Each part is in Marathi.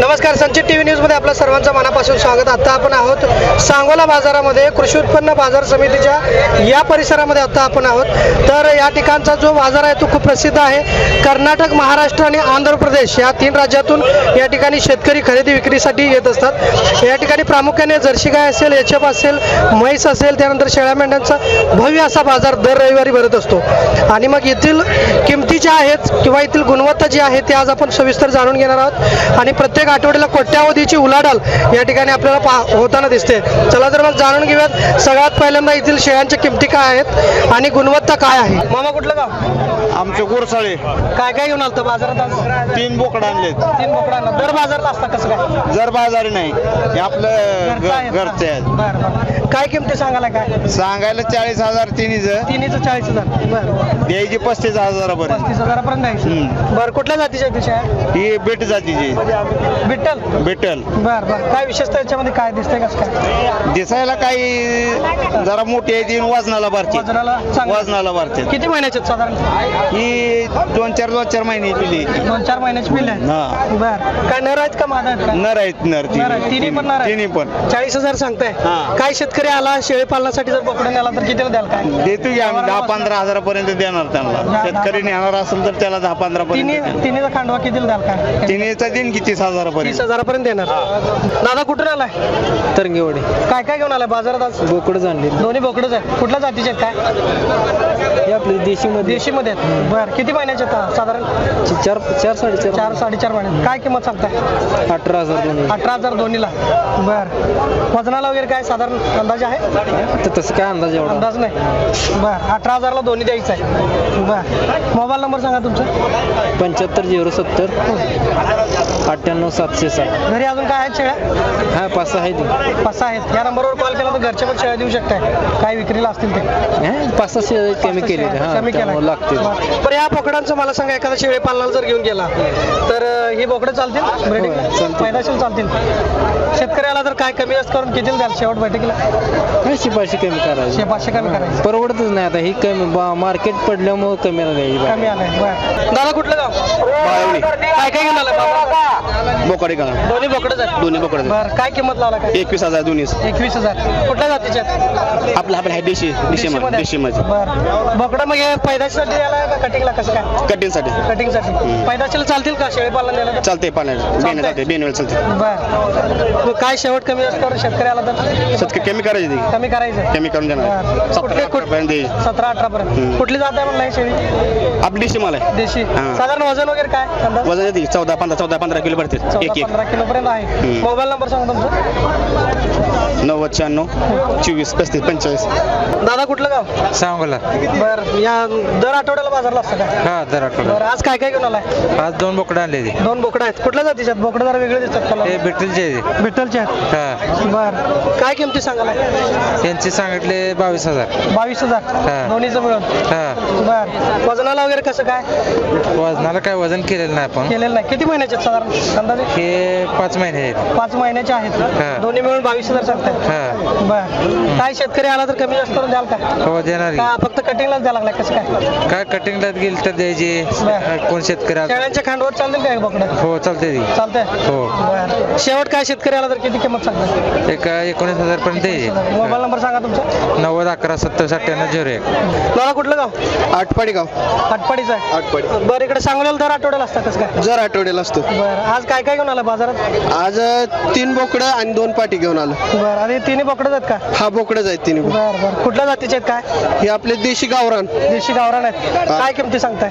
नमस्कार संचित टी व्ही न्यूजमध्ये आपलं सर्वांचं मनापासून स्वागत. आता आपण आहोत सांगोला बाजारामध्ये कृषी उत्पन्न बाजार समितीच्या या परिसरामध्ये आता आपण आहोत. तर या ठिकाणचा जो बाजार आहे तो खूप प्रसिद्ध आहे. कर्नाटक महाराष्ट्र आणि आंध्र प्रदेश या तीन राज्यातून या ठिकाणी शेतकरी खरेदी विक्रीसाठी येत असतात. या ठिकाणी प्रामुख्याने जर्सी गाय असेल एच एफ असेल म्हैस असेल त्यानंतर शेळ्या मेंढ्यांचा भव्य असा बाजार दर रविवारी भरत असतो. आणि मग येथील किमती ज्या आहेत किंवा येथील गुणवत्ता जी आहे ते आज आपण सविस्तर जाणून घेणार आहोत. आणि प्रत्येक आठवड्याला कोट्यावधीची उलाढाल या ठिकाणी आपल्याला पा होताना दिसते. चला तर मग जाणून घेऊयात सगळ्यात पहिल्यांदा येथील शेळ्यांच्या किमती काय आहेत आणि गुणवत्ता काय आहे? मामा कुठलं गाव? आमचे गोरसाळे. काय काय घेऊन आलतं बाजारात आज? तीन बोकड आणलेत. तीन बोकडांना दर बाजारला असता कसं काय जर बाजारी नाही हे आपलं घरचं आहे. घ-? घरचे आहेत. बरं बरं. काय किमती सांगायला काय? सांगायला चाळीस हजार तिन्हीच. तिन्हीचं चाळीस हजार. बरं द्यायची पस्तीस हजारापर्यंत. पस्तीस हजारापर्यंत द्यायची. हम्म. बरं कुठल्या जातीच्या शेळ्या ही बेट जातीची. विठ्ठल बेटल. बर बर. काय विशेषतः याच्यामध्ये काय दिसतंय कसं काय? दिसायला काही जरा मोठी आहे ती वजनाला भरते वजनाला चांगलं. वजनाला भरते किती महिन्याचे आहेत साधारण? ही दोन चार दोन चार महिने पिली दोन चार महिन्याची पिल्ले हा. बर. काय नर आहेत का मादा आहेत का? नर आहेत नर नर आहेत. तिन्ही पण नर आहेत? तिन्ही पण. चाळीस हजार सांगताय. हा. काय शेतकरी आला शेळी पालनासाठी जर पकडून आला तर कितीला द्याल काय? देतो की आम्ही दहा पंधरा हजारापर्यंत देणार त्यांना. शेतकरी नेणार असेल तर त्याला दहा पंधरा तिन्ही पर्यंत तिन्हीचा खांडवा कितीला द्याल काय? तिन्हीचा दिन किती तीस हजारापर्यंत. हजारापर्यंत देणार. दादा कुठून आलाय? तरंगेवाडी काय काय घेऊन आलाय? बाजारात आज? बोकडच आणले दोन्ही बोकडच आहेत. कुठल्या जातीचे आहेत काय? हे आपले देशीमध्ये. देशीमध्ये आहेत. बर किती महिन्याचे आहेत साधारण? चार चार साडेचार चार साडेचार महिने. काय किंमत सांगताय अठरा हजार दोन्ही. अठरा हजार दोन्हीला. बर. वजनाला वगैरे काय साधारण अंदाज आहे? तर तसं काय अंदाज एवढा? अंदाज नाही. बर अठरा हजारला दोन्ही द्यायचं आहे. बर. मोबाईल नंबर सांगा तुमचा. पंच्याहत्तर झिरो सत्तर अठ्ठ्याण्णव सातशे सात घरी अजून काय आहेत शेळ्या? हा पाच सहा आहे ते पाच सहा आहेत. या नंबरवर कॉल केला तर घरच्या पण शेळ्या देऊ शकताय. काय विक्रीला असतील ते. पाच सहाशे कमी केले कमी केला त्यामुळे बरं या बोकडांचं मला सांगा एखादा शेळी पालनाला जर घेऊन गेला तर ही बोकडं चालतील? ब्रेडिंग चालतील. फायदाशीर चालतील. शेतकऱ्याला जर काय कमी जास्त करून कितीला द्याल? शेवट बैठकीला? काय शिपाशी कमी करायची. शे पाचशे कमी करायचं. परवडतच नाही आता ही कमी मार्केट पडल्यामुळे कमी द्यायची कमी बर. दादा कुठलं गाव? बाळवणी. काय काय आलं बोकडे का दोन्ही बोकडच आहेत. दोन्ही बोकडे बर काय किंमत लावला काय? एकवीस हजार दोन्ही एकवीस हजार. कुठल्या जातीचे आहेत? आपलं आपलं आहे देशी देशीमध्ये देशी आहेत? मध्ये? बर. बोकडं मग हे पैदाशीसाठी का कटिंगला कसं काय? कटिंगसाठी. कटिंगसाठी. पैदाशीला चालतील का? शेळी पालन तर? चालते पाण्याला. बेन चालते बेनवेळ चालते बर. मग काय शेवट कमी जास्त करून शेतकऱ्याला तर? सतकी कमी करायची ती. कमी करायचं. कमी करून देणार. बरं. सतरा कुठ- द्यायची. सतरा अठरा पर्यंत. हम्म. कुठली जात आहे म्हणलं ही शेळी? आपली देशी माल आहे. देशी. हा. साधारण वजन वगैरे काय? अंदाज? वजन येते चौदा पंधरा चौदा पंधरा किलो भरते चौदा एक पंधरा आहे. मोबाईल नंबर सांगा तुमचा. नव्वद शहाण्णव चोवीस पस्तीस पंचेचाळीस. दादा कुठलं गाव? सांगोला. बर या दर आठवड्याला बाजारला असतं काय हा दर आठवडा बरं आज काय काय घेऊन आलाय? आज दोन बोकडं आणले ते. दोन बोकडं आहेत. कुठल्या जातीचे आहेत? बोकडं जरा वेगळे दिसतात हे भेटेलचे विठ्ठलचे आहेत. हा. बर. काय किमती सांगाला त्यांचे सांगितले बावीस हजार. बावीस हजार. हा. दोन्हीचं मिळून. हा. बर. वजनाला वगैरे कसं काय? वजनाला काय वजन केलेलं नाही आपण. केलेलं नाही. किती महिन्याचे साधारण? अंदाजे? हे पाच महिने आहेत. पाच महिन्याचे आहेत हा. दोन्ही मिळून बावीस हजार सांगताय? हा. बर. काय शेतकरी आला तर कमी जास्त करून द्याल का? हो देणार का. फक्त कटिंगलाच द्यायला लागलाय? कसं काय? की. काय कटिंगला गेली तर द्यायची. बरं. कोण शेतकरी आला- शेळ्यांच्या खांडवर चालतील काय बोकडं? हो चालते ती चालतंय? हो. बर. शेवट काय शेतकरी आला तर किती किंमत सांगताय? एक एकोणीस हजार पर्यंत द्यायची मोबाईल नंबर सांगा तुमचा. नव्वद अकरा सत्तर अठ्ठ्याण्णव झिरो एक. मला कुठलं गाव? आठपाडी गाव. आटपाडीचं आहे. आठपाडी. बरं इकडे सांगोल्याला दर आठवड्याला असतं कसं काय? जर आठवड्याला असतो. बरं. आज काय काय घेऊन आलं बाजारात? आज अ, तीन बोकडं आणि दोन पाटी घेऊन आलो. बरं आणि तिन्ही बोकडच आहेत का? हा बोकडच आहेत तिन्ही बोकडं. बरं बरं. कुठल्या जातीचे आहेत काय? हे आपले देशी गावरान. देशी गावरान आहेत. काय किमती सांगताय?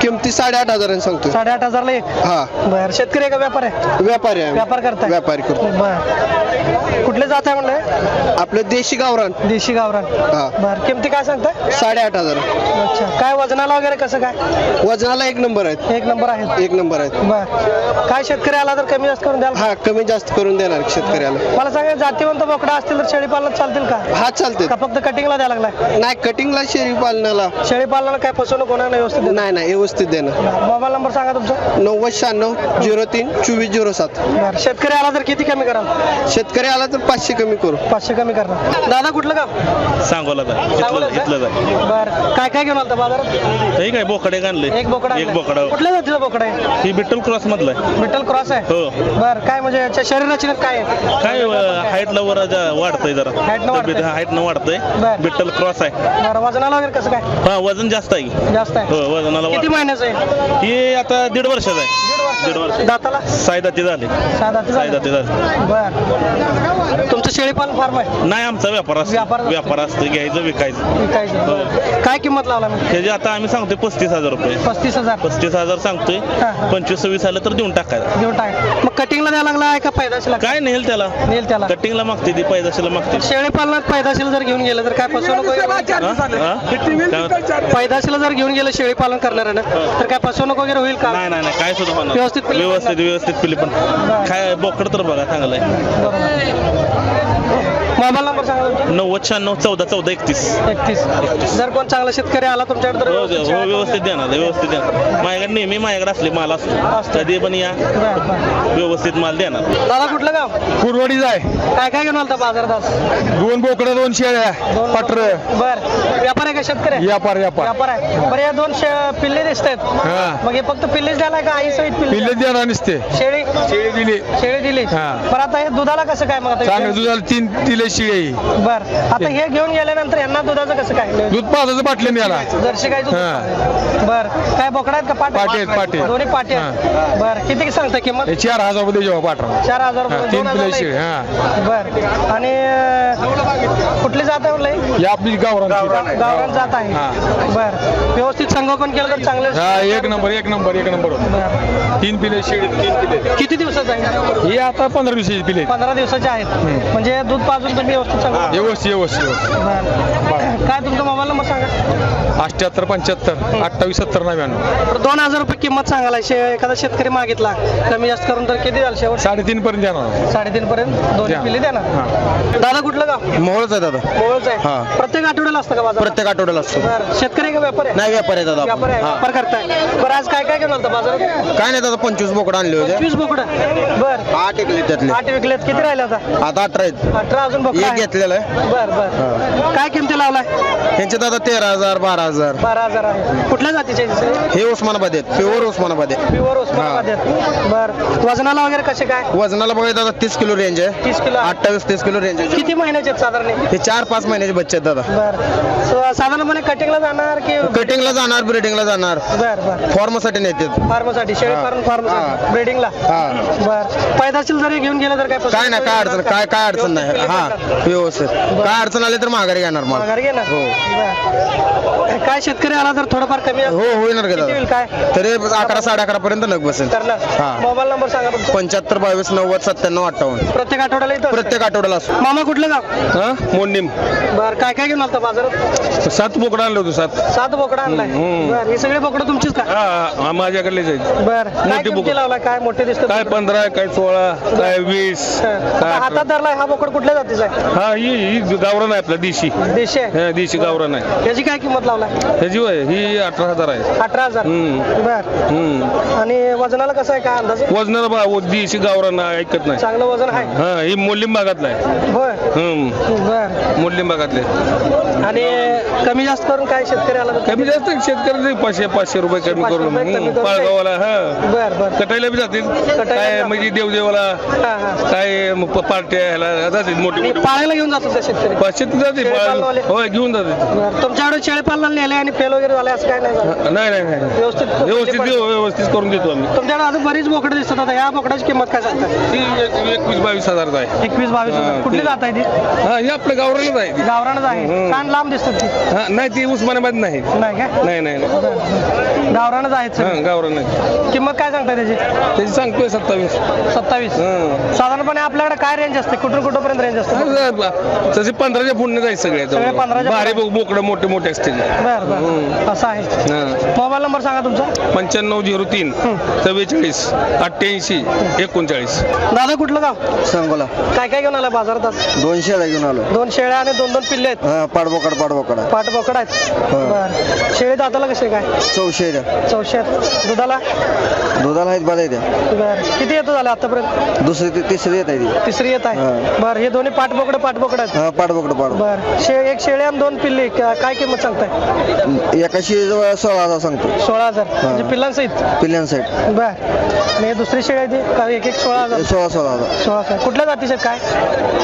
किमती साडेआठ हजारांनी सांगतो साडेआठ हजारला एक? हा. बरं शेतकरी आहे का व्यापार आहे? व्यापारी आहे व्यापार. करताय? व्यापारी करतो बर. कुठले जात आहे म्हणलं? आपलं देशी गावरान. देशी गावरान. हा. बर किमती काय सांगताय? साडेआठ हजार. अच्छा. काय वजनाला वगैरे कसं काय? वजनाला एक नंबर आहेत. एक नंबर आहेत. एक नंबर आहेत. बर. काय शेतकरी आला तर कमी जास्त करून द्याल हा कमी जास्त करून देणार शेतकऱ्याला. मला सांगा जातीवंत बोकडा असतील तर शेळी पालनात चालतील का? हा चालते का फक्त कटिंगला द्यायला लागलाय? नाही कटिंगला शेळी पालनाला शेळी पालनाला काय फसवणूक होणार नाही व्यवस्थित नाही नाही व्यवस्थित देणार. मोबाईल नंबर सांगा तुमचा. नव्वद शहाण्णव झिरो तीन चोवीस झिरो सात. बरं शेतकरी आला तर किती कमी कराल? शेतकरी आला तर पाचशे कमी करू. पाचशे कमी करणार. दादा कुठलं गाव? सांगोला जाय सांगोला इथलं इथलं जाय बर काय काय घेऊन आलता बाजारात? हे काय बोकडे आणले एक बोकडा एक आणलाय. बोकडा. कुठल्या जातीचा बोकडा आहे? ही बिट्टल क्रॉस मधलं आहे. विठ्ठल क्रॉस आहे? हो. बर काय म्हणजे याच्या शरीर रचनेत काय आहे? काय हाईटला वर वाढतंय जरा. Height न वाढतंय. हाईटनं वाढतंय. बर. बिट्टल क्रॉस आहे. बरं वजनाला वगैरे कसं काय? हा वजन जास्त आहे. जास्त आहे. हो वजनाला किती वाढ महिन्याचं आहे? ही आता दीड वर्षाचा आहे. दीड वर्ष. दाताला? सायदाती झाले. साधा सायदाती झाले. बर. तुमचं शेळीपालन फार्म आहे? नाही आमचा व्यापार व्यापार असतो. असतो. व्यापार असतो घ्यायचं विकायचं. विकायचं. हो. बरं. काय किंमत लावला त्याची आता आम्ही सांगतोय पस्तीस हजार रुपये. पस्तीस हजार. पस्तीस हजार सांगतोय. हा. पंचवीस सव्वीस आलं तर देऊन टाकायचं. देऊन टाक मग कटिंगला द्यायला लागला आहे का पैदाशीला? काय नेल त्याला? नेल त्याला. कटिंगला मागते ती पैदाशीला मागते. शेळीपालनात पैदाशीला जर घेऊन गेलं तर काय फसवणूक वगैरे? काय- पैदाशीला जर घेऊन गेलं शेळीपालन करणाऱ्यानं तर काय फसवणूक वगैरे होईल का? नाही नाही नाही काय सुद्धा होणार. व्यवस्थित पिल्लं व्यवस्थित व्यवस्थित पिल्ली पण. काय बोकड तर बघा चांगलं मोबाईल नंबर सांगा तुमचा. नव्वद शहाण्णव चौदा चौदा एकतीस. एकतीस. जर कोण चांगला शेतकरी आला तुमच्याकडे तर हो व्यवस्थित हो शेळ्या व्यवस्थित देणार व्यवस्थित देणार. माझ्याकडे नेहमी माझ्याकडे असले माल असतो. कधी पण या. बरं, बरं. व्यवस्थित माल देणार. दादा कुठलं गाव? कुरवाडीच आहे. काय काय घेऊन आलता बाजारात आज? दोन बोकडं दोन शेळ्या दोन पटर. बर. व्यापार आहे का शेतकरी? आहे? व्यापार व्यापार. व्यापार आहे. बरं या दोन शे- पिल्ले दिसत आहेत हा. मग हे फक्त पिल्लेच द्यायला का आई सहित पिल्ले पिल्ले देणार नसते. शेळी? शेळी दिली. शेळी दिली. हा. बरं आता हे दुधाला कसं काय मग आता चांगलं दुधाला तीन दिले शिळे. बर. आता हे घेऊन गेल्यानंतर यांना दुधाचं कसं काय? दूध पाजाचं बाटलं याला जर्शी हा. पाहिजे. बर. काय बोकडा आहेत का पाटे पाटे आहेत, पाटे. दोन्ही पाटे आहेत. बर. किती सांगता किंमत? हे चार हजार रुपये जेव्हा पाठवा चार हजार हा, रुपये, तीन दोन हजार शेळी. हा. बर. आणि अं, कुठली जात आहे ही आपली गावरान गावरान जात आहे. हा. बर. व्यवस्थित संगोपन केलं तर चांगलं हा एक नंबर एक नंबर एक नंबर. बर. तीन पिले शेळी तीन पिले. किती दिवसाचं आहे? हे आता पंधरा दिवसाची पिले पंधरा दिवसाचे आहेत. म्हणजे दूध पाजून तुम्ही व्यवस्थित सांगा व्यवस्थित व्यवस्थित व्यवस्थित. बर काय तुमचा मोबाईल नंबर सांगा? अठ्याहत्तर पंच्याहत्तर अठ्ठावीस सत्तर नव्याण्णव. तर दोन हजार रुपये किंमत सांगायला शे एखादा शेतकरी मागितला कमी जास्त करून तर किती झालं शेवट? साडेतीन पर्यंत देणार. साडेतीन पर्यंत? दोन्ही द्या. देणार? हा. दादा कुठलं गाव? मोहळच आहे दादा. मोहोळचं आहे. हा. प्रत्येक आठवड्याला असतं का बाजार प्रत्येक आठवड्याला असतो. बरं. शेतकरी का व्यापार आहे? नाही व्यापार आहे दादा व्यापार आहे आपण. व्यापार करताय. बरं आज काय काय घेऊन आलता बाजारात? हा. काय नाही दादा पंचवीस बोकडं आणले होते. पंचवीस बोकडं. बर. आठ त्यातले. आठ विकलेत किती राहिले आता? आता अठरा आहेत. अठरा अजून बोकडं एक आहेत. घेतलेलं आहे. बर बर. काय किमती लावलाय? त्यांचे दादा तेरा हजार बारा हजार. बारा हजार आहे. कुठल्या जातीचे? हे उस्मानाबाद आहेत प्युअर उस्मानाबाद आहे प्युअर उस्मानाबाद आहेत बर. वजनाला वगैरे कसे काय? वजनाला बघा दादा तीस किलो रेंज आहे. तीस किलो. अठ्ठावीस तीस किलो रेंज आहे. किती महिन्याचे आहेत साधारण हे? चार पाच महिन्याचे बच्चे आहेत दादा. बर. साधारणपणे कटिंगला जाणार की कटिंगला जाणार ब्रिडिंगला जाणार. बर बर. फॉर्मसाठी नेतात. फार्मसाठी शेळी हा. फार्म फार्मसाठी हा. ब्रिडिंगला हा. बर. पैदाशील जरी घेऊन गेलं तर काय काय नाही काय अडचण काय काय अडचण नाही. हा. व्यवस्थित. काय अडचण आली तर माघारी घेणार माघार घेणार? हो. बर. काय शेतकरी आला तर थोडंफार कमी हो का किती होईल दादा काय? तरी अकरा साडे अकरा पर्यंत नग बसेल. हा. मोबाईल नंबर सांगा तुमचा पंच्याहत्तर बावीस नव्वद सत्त्याण्णव अठ्ठावन्न. प्रत्येक आठवड्याला येतो. प्रत्येक आठवड्याला असतो. मामा कुठलं गाव? हा? मोडणीम. बर काय काय घेऊन आलता बाजारात? सात बोकडं आणलं होतं सात. सात बोकडं आणलाय. हम्म. बर ही सगळी बोकडं तुमचीच का? हा माझ्याकडलेच आहेत. बर काय मोठी किमती बोकडं. लावला काय मोठे दिसतात? काय पंधरा काय सोळा काय वीस आता काय हातात धरलाय हा बोकड कुठल्या जातीचा? आहे हा ही ही गावरान आहे आपला देशी. देशी आहे? हा देशी गावरान आहे. याची काय किंमत लावलाय? ह्याची वय ही अठरा हजार आहे. अठरा हजार? हम्म. बर. हम्म. आणि वजनाला कसं आहे? काय अंदाज वजनाला बा वो देशी गावरान आहे, ऐकत नाही. चांगलं वजन आहे? हा ही मोलीम भागातला आहे. होय. हम्म. बर. मोलीम भागातले. आणि कमी जास्त करून काय तर कमी जास्त शेतकरी पाचशे पाचशे रुपये कमी पाचशे करून. रुपये कमी हम्म, करून पाळगावाला हा. बर बर. कटायला बी जातील. कटायला काय. म्हणजे देवदेवाला हा हा. काय मग प- पार्ट्या ह्याला जातील मोठी आणि मोठी पाळायला घेऊन जातो त्या शेतकरी. तर जाते शेळीपालनवाले? होय घेऊन जाते बर तुमच्याकडे शेळी पालनाला नेले आणि फेल वगैरे झाले असं काय नाही झालं? नाही नाही नाही व्यवस्थित व्यवस्थित देऊ, व्यवस्थित करून देतो आम्ही. तुमच्याकडे अजून बरीच बोकडं दिसतात आता. या बोकडाची किंमत काय सांगतात ती एक- एकवीस बावीस हजारचा आहे. एकवीस बावीस हजार हा, कुठली ते- जात आहे ती? हा ही आपल्या गावरानच आहे ती. गावरानच आहे. हम्म. कान लांब दिसतात ती. हा नाही ती उस्मानाबाद नाही. नाही काय नाही नाही नाही. गावरानच आहेत हा सगळे. गावरान नाही किंमत काय सांगताय त्याची? त्याची सांगतोय सत्तावीस. सत्तावीस. हा. साधारणपणे आपल्याकडे काय रेंज असते? कुठून कुठपर्यंत रेंज असते? तसे पंधराच्या पुण्य जायचं सगळे सगळे पंधराच्या भारी बोकडं मोठे मोठे असतील. बर बर. असं आहे. मोबाईल नंबर सांगा तुमचा. पंच्याण्णव झिरो तीन चव्वेचाळीस अठ्ठ्याऐंशी एकोणचाळीस. दादा कुठलं गाव? सांगोला. काय काय घेऊन आला बाजारात दोन शेळ्या घेऊन आलो. दोन शेळ्या आणि दोन दोन पिल्ले आहेत. हा, पाडबोकड पाडबोकड आहे. पाठ बोकड आहेत बर. शेळी दाताला कसे काय? चौशे चौशे आहेत दुधाला? दुधाला आहेत बरं. किती येतो झाले आतापर्यंत? दुसरी तिसरी येत आहे तिसरी येत आहे. बर हे दोन्ही पाठ पाठबोकडं पाठबोकडं हा, पाठबोकड पाठ बर. शे एक शेळी आणि दोन पिल्ली का- काय किंमत सांगताय? एकाशी सोळा हजार सांगतो. सोळा हजार. म्हणजे पिल्लांसहित? पिल्ल्यान साईड बर. आणि हे दुसरी शेळी आहे ती? का एक एक सोळा हजार? सोळा सोळा हजार. सोळा हजार. कुठल्या जातीचे आहेत काय?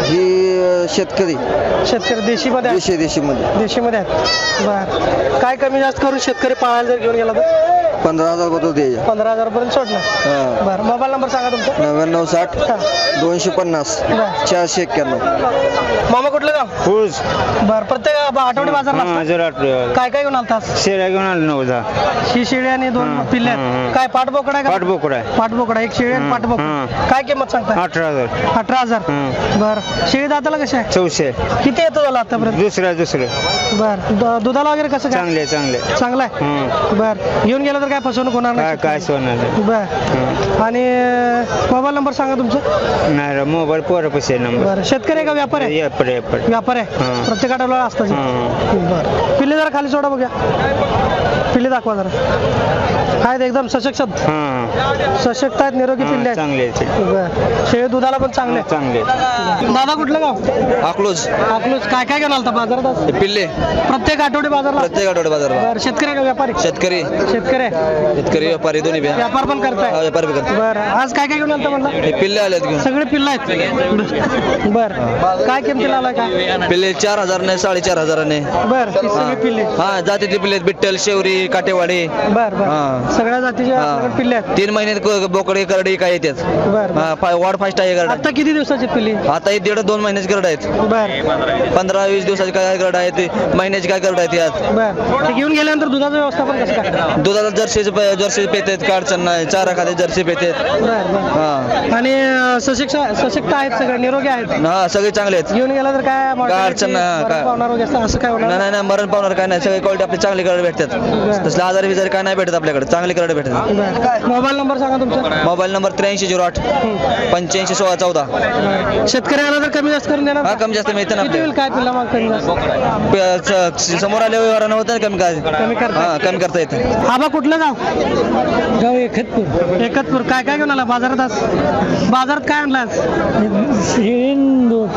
ही अं, शेतकरी. शेतकरी देशीमध्ये आहेत? देशी देशीमध्ये. देशीमध्ये आहेत. बर. काय कमी जास्त करून शेतकरी पाळायला जर घेऊन गेला तर? पंधरा हजारबद्दल द्यायच्या पंधरा हजार पर्यंत सोडणार. हा. बरं. मोबाईल नंबर सांगा तुमचा. नव्याण्णव साठ हा. दोनशे पन्नास बर. चारशे एक्क्याण्णव. मामा कुठलं गाव? फूज बर प्रत्येक बा- आठवडी बाजार. जरा काय काय घेऊन आलतास शेळ्या घेऊन आलो नऊ दहा. ही शेळी आणि दोन हा, पिल्ले हा, हा. आहेत काय पाठबोकडा आहे का? पाठबोकड आहे. पाठबोकडा एक शेळी आणि हा, पाठबोकड हा. काय किंमत सांगताय? अठरा हजार. अठरा हजार. हा. बर. शेळी दाताला कशी आहे चौशे. किती येतो त्याला आतापर्यंत? दुसऱ्या दुसरं. बर. द- दुधाला वगैरे कसं काय? चांगले चांगले. चांगलं आहे? हं. बर. घेऊन गेलं तर काय फसवणूक होणार काय नाही काय सोनं. बर. हं. आणि मोबाईल नंबर सांगा तुमचं. नाही रे, मोबाईल पोरं पैसे नंबर. बरं. शेतकरी आहे का व्यापार आहे व्यापार आहे. प्रत्येक आठवड्याला असतं जे. हां. बरं पिल्ले जरा खाली सोडा बघूया पिल्ले दाखवा जरा आहेत एकदम सशक्त हां. सशक्त आहेत निरोगी पिल्ले आहेत. चांगले आहेत. बरं. शेळी दुधाला पण चांगले आहेत. चांगले आहेत. दादा कुठलं गाव? अकलूज. अकलूज. काय काय घेऊन आलता बाजारात आज? पिल्ले. प्रत्येक आठवडे बाजारला प्रत्येक आठवडे बाजार बरं शेतकरी आहे का व्यापारी? शेतकरी. शेतकरी आहे. शेतकरी व्यापारी दोन्ही बी. व्यापार पण करताय. व्यापार बी करतो बरं आज काय काय घेऊन आलता म्हणला? हे पिल्ले आलेत घेऊन. सगळे पिल्ला आहेत. बर. काय किमतीला आलाय काय? पिल्ले चार हजारने साडेचार हजाराने. बर ही सगळी पिल्ले. हा जातीतले पिल्ले आहेत. बिट्टल शेवरी काटेवाडी. बर बर. हां. सगळ्या जातीचे हा. आपल्याकडे पिल्ले आहेत. तीन महिन्यात क- बोकडे करडे काय येतात बर बर. फा- वाढ फास्ट आहे करडा. आता किती दिवसाची पिल्ली? आता हे दीड दोन महिन्याचे करड आहेत. बर. पंधरा वीस दिवसाचे काय करड आहेत ते महिन्याचे काय करड आहेत यात बर. ते घेऊन गेल्यानंतर दुधाचं व्यवस्थापन कसं काय दुधाला जर्सी जर्सी पेतात काय अडचण नाही चारा खाते जर्सी पेतात. बर बर. हा. आणि अं, सशक्त सशक्त आहेत सगळे निरोगी आहेत? हा सगळे चांगले आहेत. घेऊन गेला तर काय काय अडचण नाही, मरण काय- पावणार वगैरे असं- काय नाही होणार? नाही नाही मरण पावणार काय नाही. सगळे क्वालिटी आपली चांगली करड भेटतात. तसले आजारी बिजारी काय नाही भेटत आपल्याकडे. चांगली करड भेटतात. बर. मोबाईल नंबर सांगा तुमचा. मोबाईल नंबर त्र्याऐंशी झिरो आठ पंच्याऐंशी सोळा चौदा. शेतकरी आला तर कमी जास्त करून देणार हा कमी जास्त मिळतं ना किती होईल? आपल्याला. काय पिल्ला मग कमी जास्त? प- स- समोर आल्या व्यवहारानं होतं ना कमी काय कमी करता हा कमी करता येतं. आबा कुठलं गाव? गाव एकतपूर एकतपूर काय काय घेऊन आला? बाजारात आज? बाजारात काय आणला आज?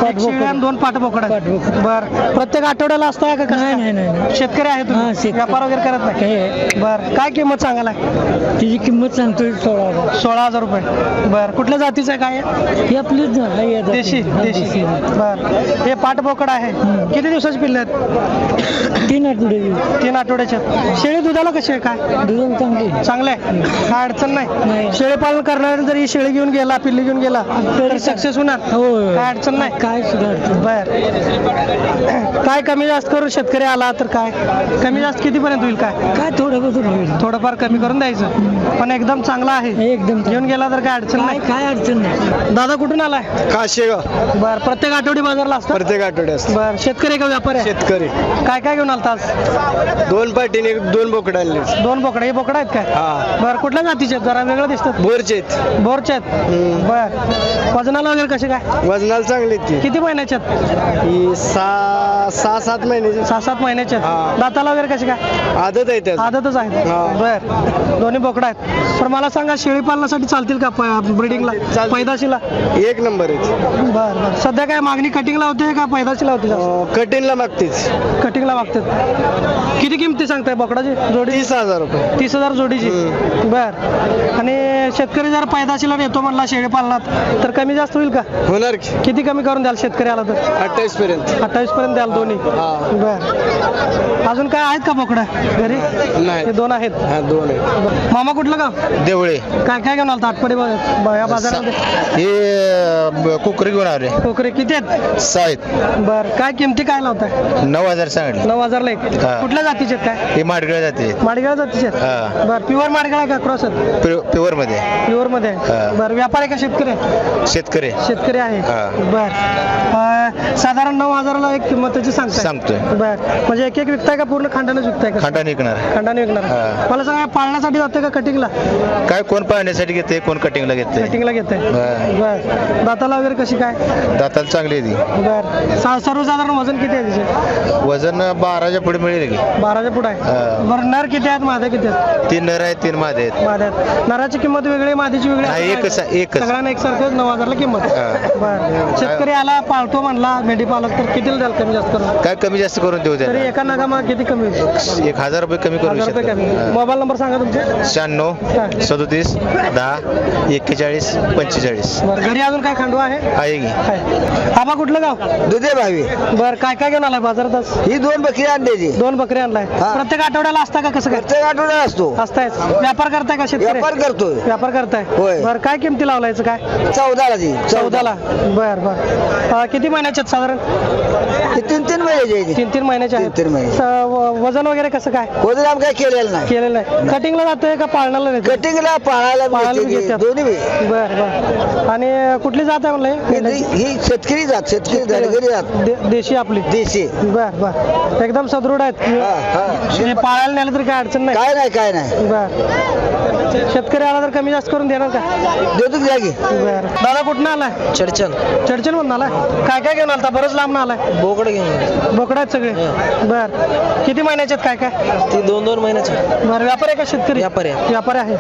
एक शेळी आणि दोन पाठ बोकड बर. प्रत्येक आठवड्याला असतं का नाही नाही शेतकरी आहे तुम्ही. व्यापार वगैरे करत नाही. बर. काय किंमत सांगायला? तिची किंमत सांगतोय सोळा हजार. सोळा हजार रुपये. बर कुठल्या जातीचं आहे काय आहे? ही आपलीच आता. देशी देशी. बर. हे पाठ बोकड आहे. किती दिवसाची पिल्ले आहेत? तीन आठवडे तीन आठवड्याचे. शेळी दुधाला कशी आहे काय? दुधाला चांगली चांगलं आहे? काय अडचण नाही. नाही. शेळी पालन करणारे जर ही शेळी घेऊन गेला पिल्ली घेऊन गेला तर सक्सेस होणार. हो काय अडचण नाही. काय सुद्धा अडचण बर. काय कमी जास्त करून शेतकरी आला तर काय? कमी जास्त कितीपर्यंत होईल काय? काय थोडं होईल थोडंफार कमी. करून द्यायचं. पण एकदम चांगला आहे. एकदम घेऊन गेला तर काय अडचण नाही. काय अडचण नाही. दादा कुठून आलाय? काशेगाव. बर प्रत्येक आठवडी बाजारला असतं प्रत्येक आठवड्यास बर शेतकरी का व्यापार आहे? शेतकरी. काय काय घेऊन आलतास दोन पाटीने दोन बोकड आणले. दोन बोकडे. हे बोकडं आहेत काय? हा. बर कुठल्या जातीचे आहेत? जरा वेगळं दिसतात बोरचे आहेत. बोरचे आहेत. बर. वजनाला वगैरे कसे काय? वजनाला चांगली आहेत ती किती महिन्याचे आहेत? ही सहा सहा सात महिन्याची सहा सात महिन्याचे आहेत. हा. दाताला वगैरे कसे काय? आदत आहे त्यात आदतच आहेत हा. बर. दोन्ही बोकडं आहेत. पण मला सांगा शेळी पालनासाठी चालतील का ब्रिडिंगला. पैदाशीला? एक नंबर आहे बर बर. सध्या काय मागणी कटिंगला होते का पैदाशीला होते? कटीनला मागतेच. कटिंगला मागतात. किती किमती सांगताय बोकडाची? जोडी तीस हजार रुपये. तीस हजार जोडीची? बर. आणि शेतकरी जर पैदाशीला येतो म्हणला शेळी पालनात तर कमी जास्त होईल का? होणार किती कमी करून द्याल शेतकरी आला तर? अठ्ठावीस पर्यंत. अठ्ठावीस पर्यंत द्याल दोन्ही? हा. बर. अजून काय आहेत का बोकडं? घरी? नाही. हे दोन आहेत. दोन आहे मामा कुठलं गाव? देवळे. काय काय घेऊन आलता? आठवडे या बाजारामध्ये? हे कुकरी घेऊन आले कोकरे किती आहेत? साहित बर काय किमती काय लावताय? नऊ हजार सांगितले नऊ हजारला एक. हा. कुठल्या जातीचे आहेत काय? हे माडगळ जाते माडगाळ जातीचे आहेत? हा. बर प्युअर माडगाळ आहे का क्रॉस आहेत? प्युअरमध्ये प्युअरमध्ये. हा. बर व्यापार आहे का शेतकरी आहे? शेतकरी. शेतकरी आहे. हा. बर. अं, साधारण नऊ हजाराला एक किंमत त्याची सांगताय. सांगतोय. बर. म्हणजे एक एक विकताय का पूर्ण खांडानेच विकताय का? खांडा निघणार खंडाने विकणार. मला सांगा पाळण्यासाठी जाते का कटिंगला? काय कोण पाहण्यासाठी घेते कोण कटिंगला घेते? कटिंगला घेते. बर. बर. दाता दाताला वगैरे कशी काय? दाताला चांगली आहे बर. सा- सर्वसाधारण वजन किती आहे तिचे? ती वजन बाराच्या पुढे मिळेल की. बाराच्या पुढे आहे. हा. बरं नर किती आहेत माद्या किती आहेत? तीन नर आहेत तीन मादे आहेत. माद्या आहेत. नराची किंमत वेगळी मादीची वेगळी नाही, असं एकच काय? एकच. सगळ्यांना एकसारखं नऊ हजारला किंमत हा. बर. शेतकरी आला पाळतो म्हणला मेंढी पालक तर कितीला द्याल कमी जास्त करून? काय कमी जास्त करून देऊ तरी एका नागामाग किती कमी होईल? एक हजार रुपये कमी करू हजार रुपये कमी. शकतो मोबाईल नंबर सांगा. तुमचे. हा. शहाण्णव सदोतीस दहा एक्केचाळीस पंचेचाळीस. बरं घरी अजून काय खांडू आहे? आहे की. आहे. आबा कुठलं गाव? दुधे भावी. बर काय काय घेऊन आलाय बाजारात आज? ही दोन बकरी अंड्याची दोन बकरी आणलाय. हा. प्रत्येक आठवड्याला असता का कसं काय? प्रत्येक आठवड्यात असतो. असताय व्यापार करताय का शेतकरी? व्यापार करतोय. व्यापार करताय. होय. बर काय किमती लावलायचं काय? चौदाला ती चौदाला. बर बर. अं, किती महिन्याचे आहेत साधारण? हे तीन तीन महिन्याची आहे ती. तीन तीन महिन्याचे आहेत. तीन- तीन महिने. स- व- वजन वगैरे कसं काय? वजन आम काय केलेलं नाही. केलेलं आहे कटिंगला जातोय का पाळण्याला नेतोय? कटिंगला पाळायला पाळायला मिळते बी ती. घेतात. दोन्ही बी. बर बर आणि कुठली जात आहे ही म्हणलं ही शेतकरी जात शेतकरी धनगरी जात दे- देशी आपली देशी बर बर एकदम सदृढ आहेत हा, हा. म्हणजे पाळायला नेलं तरी काय अडचण नाही काय नाही काय नाही बर शेतकरी आला तर कमी जास्त करून देणार का? देतो घ्या की. बर. दादा कुठनं आलाय? चडचण. चर्चल मधून आलाय? काय काय घेऊन आलता? बरंच लांब आलाय. बोकड घेऊन बोकडा आहेत सगळे? बर. किती महिन्याचे आहेत काय काय? ती दोन दोन महिन्याची बर व्यापारी आहे का शेतकरी? व्यापारी आहे. व्यापारी आहे.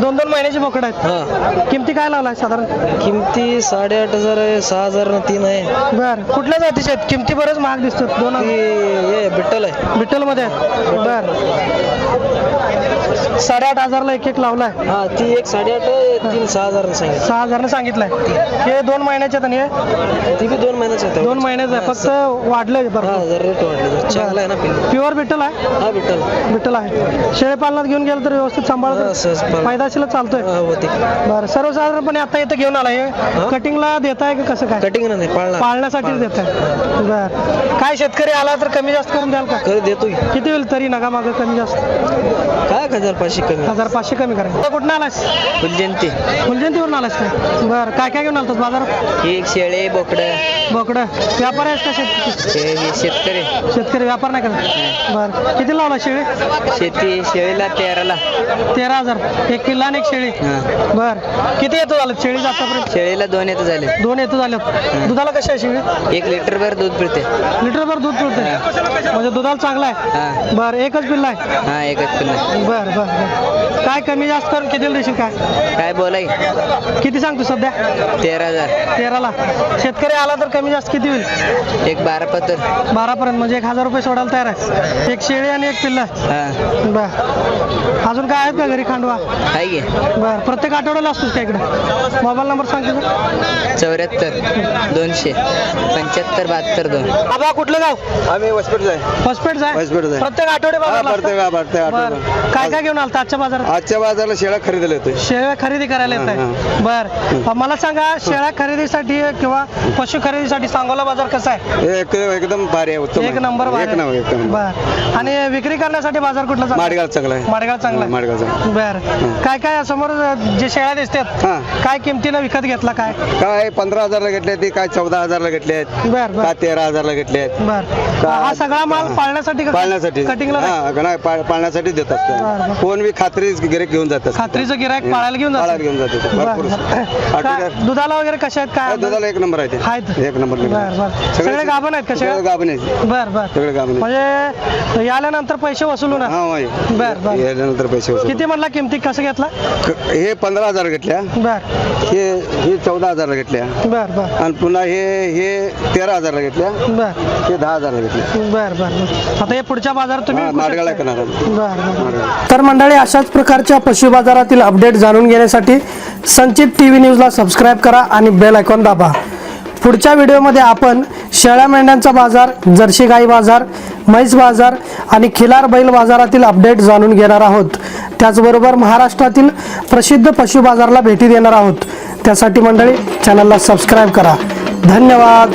दोन दोन महिन्याचे बोकड आहेत. हा. किमती काय लावलाय साधारण? किमती साडेआठ हजार आहे सहा हजार तीन आहे. बर. कुठल्या जातीचे आहेत? किमती बरंच महाग दिसतात. दोन ती हे बिट्टल आहे. विठ्ठलमध्ये आहेत. बर. साडेआठ हजारला एक एक लावलाय? हा ती एक साडेआठ आहे तीन सहा हजार सांगितलं. सहा हजारने सांगितलंय. हे दोन महिन्याचे आहेत आणि हे? ती बी दोन महिन्याची आहे दोन महिन्याचं आहे फक्त वाढलंय हा बरं जर रेट वाढले चांगला आहे ना पिल्लू? प्युअर विठ्ठल आहे? हा विठ्ठल आहे. शेळे पालनात घेऊन गेलं तर व्यवस्थित हा, सांभाळत सहज पाल- फायदाशील चालतोय. हा होते. बरं सर्वसाधारणपणे आता इथं घेऊन आलाय कटिंगला देताय का कसं काय? कटिंग नाही पाळणार. पाळण्यासाठीच देताय. बर. काय शेतकरी आला तर कमी जास्त करून द्याल का? खरं देतो की. किती होईल तरी नगा मागं कमी जास्त? काय एक हजार पाचशे कमी. हजार पाचशे कमी करायचं? कुठं आलास? फुलजयंती. फुलजयंतीवरून आलास काय? बरं काय काय घेऊन आलतात बाजारात? ही एक शेळे बोकड. बोकडं. व्यापार आहेस का शेतकरी शेतकरी. शेतकरी व्यापार नाही करत? बरं. किती लावला शेळी? शेती शेळीला तेराला. तेरा हजार. एक किल्ला आणि एक शेळी. बर. किती येतो झालं शेळी आतापर्यंत? शेळीला दोन येत झाले. दोन येतो झाले दुधाला कशी आहे शेळी? एक लिटर भर दूध पिळते. लिटरभर दूध पिळते? म्हणजे दुधाला चांगला आहे? हा. बर एकच पिल्ला आहे? हा एकच पिल्ला बर बर बर. काय कमी जास्त करून कितीला देशील काय? काय बोलाय? किती सांगतो सध्या? तेरा हजार. तेराला. शेतकरी आला तर कमी जास्त किती होईल? एक बारा पत्र बारा पर्यंत म्हणजे एक हजार रुपये सोडायला तयार आहे. एक शेळी आणि एक पिल्ला. हा. बर. अजून काय आहेत का घरी खांडवा? आहे की. बर. प्रत्येक आठवड्याला असतोच का इकडे? मोबाईल नंबर सांगतो चौऱ्याहत्तर दोनशे पंच्याहत्तर बहात्तर दोन. आबा कुठलं गाव? आम्ही वसपेट आहे हॉस्पिटल आहे. प्रत्येक आठवडे हा, प्रत्येक- प्रत्येक आठवड्याला. काय काय घेऊन आलता आजच्या बाजारात? आजच्या बाजारला शेळ्या खरेदीला येतोय. शेळ्या खरेदी करायला येत आहे बर. मला सांगा शेळ्या खरेदीसाठी किंवा पशु खरेदीसाठी सांगोला बाजार कसा आहे? एक एकदम भारी आहे उत्तम एक नंबर एक बाजार नंबर एक नंबर. बर. आणि विक्री करण्यासाठी बाजार कुठला चांगला? माडगाव चांगला आहे. माडगाव चांगला आहे. माडगाव चांगला बर. काय काय समोर जे शेळ्या दिसतात हा. काय किमतीनं विकत घेतला काय? काय पंधरा हजारला घेतले ते काय चौदा हजारला घेतले आहेत बर बर. काय तेरा हजारला घेतले आहेत. बर. हा सगळा माल पाळण्यासाठी? पाळण्यासाठी. कटिंगला नाही? हा नाही, पाळ- पाळण्यासाठी देतात. बरं, बरं. ते. कोण बी खात्री गिरेक घेऊन जातात. खात्रीचं गिरायक पाळायला घेऊन पाळायला जातात घेऊन जातात. बर, भरपूर बर. काय आठवड्यात- दुधाला वगैरे कशा आहेत? काय हा, दुधाला एक नंबर आहे ते. आहेत. एक नंबर बर, बर. सगळे गाभण आहेत का शेळ्या? सगळे गाभण आहेत. बर बर. सगळे गाभण आहेत. म्हणजे याल्यानंतर पैसे वसूल होणार? हा होय. बर, बर. याच्यानंतर पैसे वसूल. किती म्हणला किमती? कसं घेतला? क- हे पंधरा हजार घेतल्या. बर. हे हे चौदा हजारला घेतल्या. बर बर. आणि पुन्हा हे हे तेरा हजारला घेतल्या. बर. हे दहा हजारला घेतल्या. बर बर. आता हे पुढच्या बाजारात तुम्ही हा, विकू माडगाळला शकता. करणार आहोत. बर बर. माडगाळ. तर मंडळी अशाच प्रकारच्या पशु बाजारातील अपडेट जाणून घेण्यासाठी संचित टी व्ही न्यूजला सबस्क्राईब करा आणि बेल आयकॉन दाबा. पुढच्या व्हिडिओमध्ये आपण शेळ्या मेंढ्यांचा बाजार जर्सी गाई बाजार म्हैस बाजार आणि खिलार बैल बाजारातील अपडेट जाणून घेणार आहोत. त्याचबरोबर महाराष्ट्रातील प्रसिद्ध पशु बाजारला भेटी देणार आहोत. त्यासाठी मंडळी चॅनलला सबस्क्राईब करा. धन्यवाद!